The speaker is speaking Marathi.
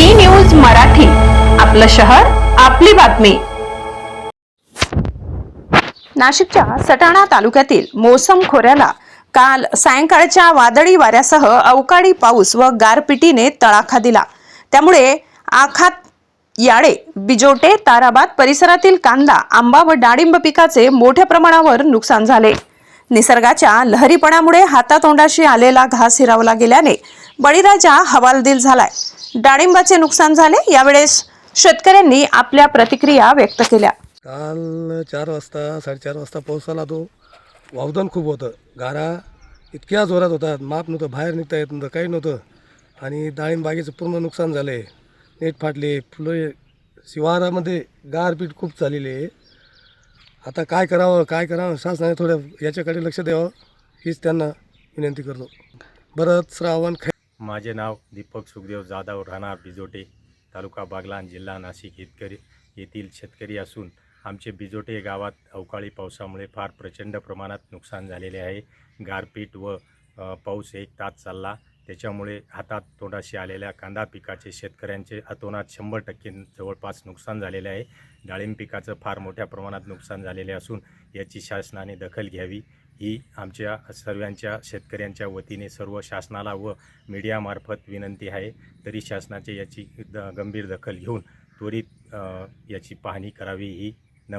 बी न्यूज मराठी. आपलं शहर आपली बातमी. नाशिकच्या सटाणा तालुक्यातील मोसम खोऱ्याला काल सायंकाळच्या वादळी वाऱ्यासह अवकाळी पाऊस व गारपिटीने तडाखा दिला. त्यामुळे आखात याळे बिजोटे ताराबाद परिसरातील कांदा आंबा व डाळिंब पिकाचे मोठ्या प्रमाणावर नुकसान झाले. निसर्गाच्या लहरीपणामुळे हातातोंडाशी आलेला घास हिरावला गेल्याने बळीराजा हवालदिल झालाय. डाळिंबाचे नुकसान झाले यावेळेस शेतकऱ्यांनी आपल्या प्रतिक्रिया व्यक्त केल्या. काल चार वाजता साडेचार वाजता पाऊस आला तो. वावदन खूप होतं. गारा इतक्या जोरात होतात. माप नव्हतं बाहेर निघता येत नव्हतं काही नव्हतं. आणि डाळिंबागेचं पूर्ण नुकसान झालं. आहे नेट फाटले फुलं शिवारामध्ये गारपीट खूप झालेली. आहे आता काय करावं काय करावं शासनाने थोडं याच्याकडे लक्ष द्यावं हीच त्यांना विनंती करतो. भरत श्रावण खै माझे नाव दीपक सुखदेव जाधव राहणार बिजोटे तालुका बागलाण जिल्हा नाशिक. हितकरी येथील शेतकरी असून आमचे बिजोटे गावात अवकाळी पावसामुळे फार प्रचंड प्रमाणात नुकसान झालेले आहे. गारपीट व पाऊस एक तास चालला. त्याच्यामुळे हातात तोंडाशी आलेल्या कांदा पिकाचे शेतकऱ्यांचे अतोनात शंभर टक्के जवळपास नुकसान झालेले आहे. डाळिंब पिकाचं फार मोठ्या प्रमाणात नुकसान झालेले असून याची शासनाने दखल घ्यावी. ही आमच्या सर्वांच्या शेतकऱ्यांच्या वतीने सर्व शासनाला व मीडियामार्फत विनंती आहे. तरी शासनाचे याची द गंभीर दखल घेऊन त्वरित याची पाहणी करावी. ही